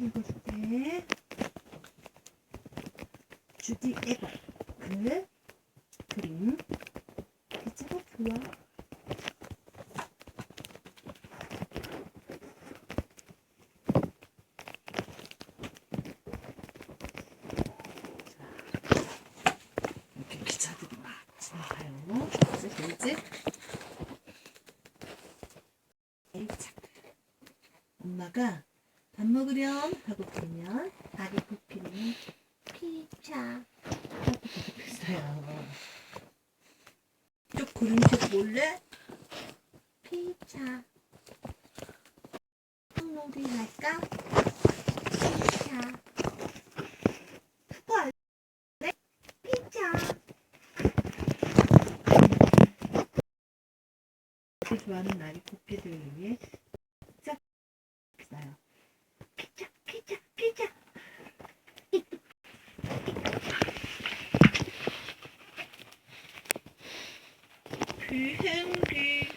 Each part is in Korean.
읽어줄게. 주디 에버 그 그림 기차가 좋아. 이렇게 기차들이 막 지나가요. 이제 보이지? 엄마가 밥 먹으렴 하고 부르면 아기 코끼리는 피차 하고 있어요. 쭉 구름씩 몰래 피차 흙놀이 할까? 피차 그거 알래? 피차 그 좋아하는 코끼리를 위해 짝 있어요. 귀행귀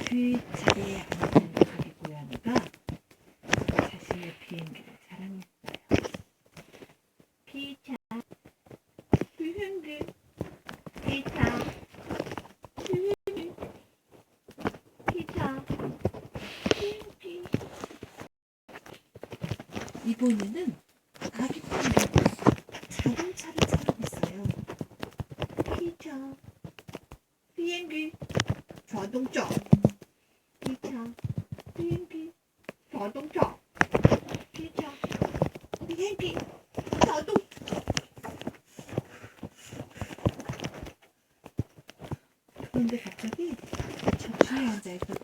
귀차게 앉은 자기 고양이가 자신의 비행기를 사랑했어요. 귀차 귀행귀 귀차 이번에는 아기 panda가 자동차를 찾아냈어요. 피자, 비행기, 자동차, 피자, 비행기, 자동차, 피자, 비행기, 자동차. 그런데 갑자기 저쪽에 앉아있던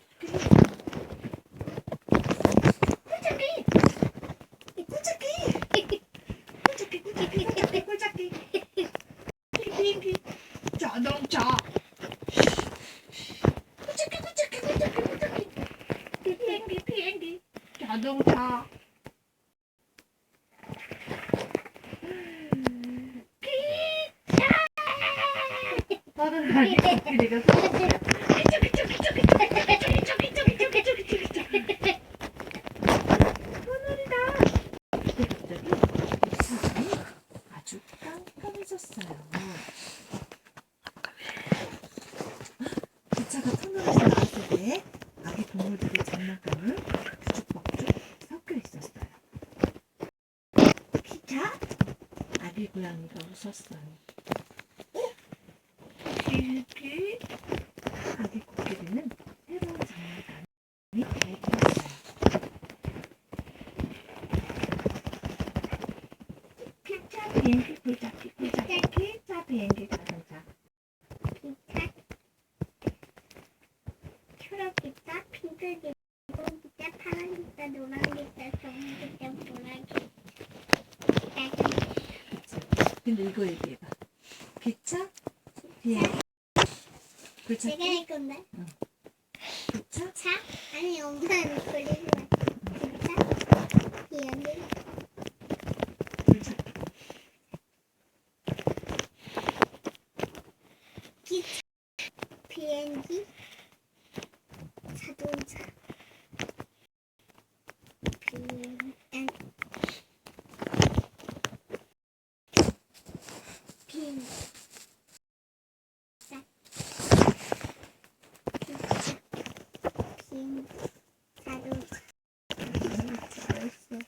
깜깜해졌어요. 기차가 터널에서 나왔을 때 아기 동물들의 장난감은 뒤죽박죽 섞여 있었어요. 기차? 아기 고양이가 웃었어요. 어? 기기? 아기 코끼리는 새로운 장난감이 발견했어요. 기차 비행기 굴잡기 굴잡기 기차 비행기 자동차 기차 초록 기차, 핑크 기차, 흰 기차, 파란 기차, 노란 기차, 검은 기차, 노란 기차. 근데 이거 얘기해봐 기차 비행기 내가 할 건데. 기차 차? 아니 엄마는 그리고 기차, 비행기, 기차, 비행기, 자동차. 비행, 비행기. 자. 기차, 비행기, 자동차. 잘했어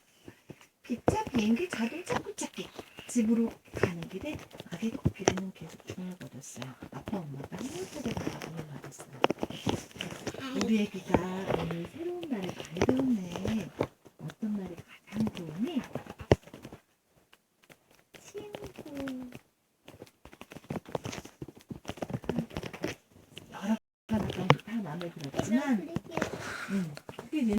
기차 비행기 자동차 굴착기 집으로 가는 길에 아기 코끼리는 계속 중얼거렸어요. 아빠 엄마가 행복하게 바라보는 말했어요. 우리 애기가 오늘 새로운 말을 많이 배웠네. 어떤 말이 가장 좋으니? 친구. 여러 단어가 다 마음에 들었지만 그리고 음,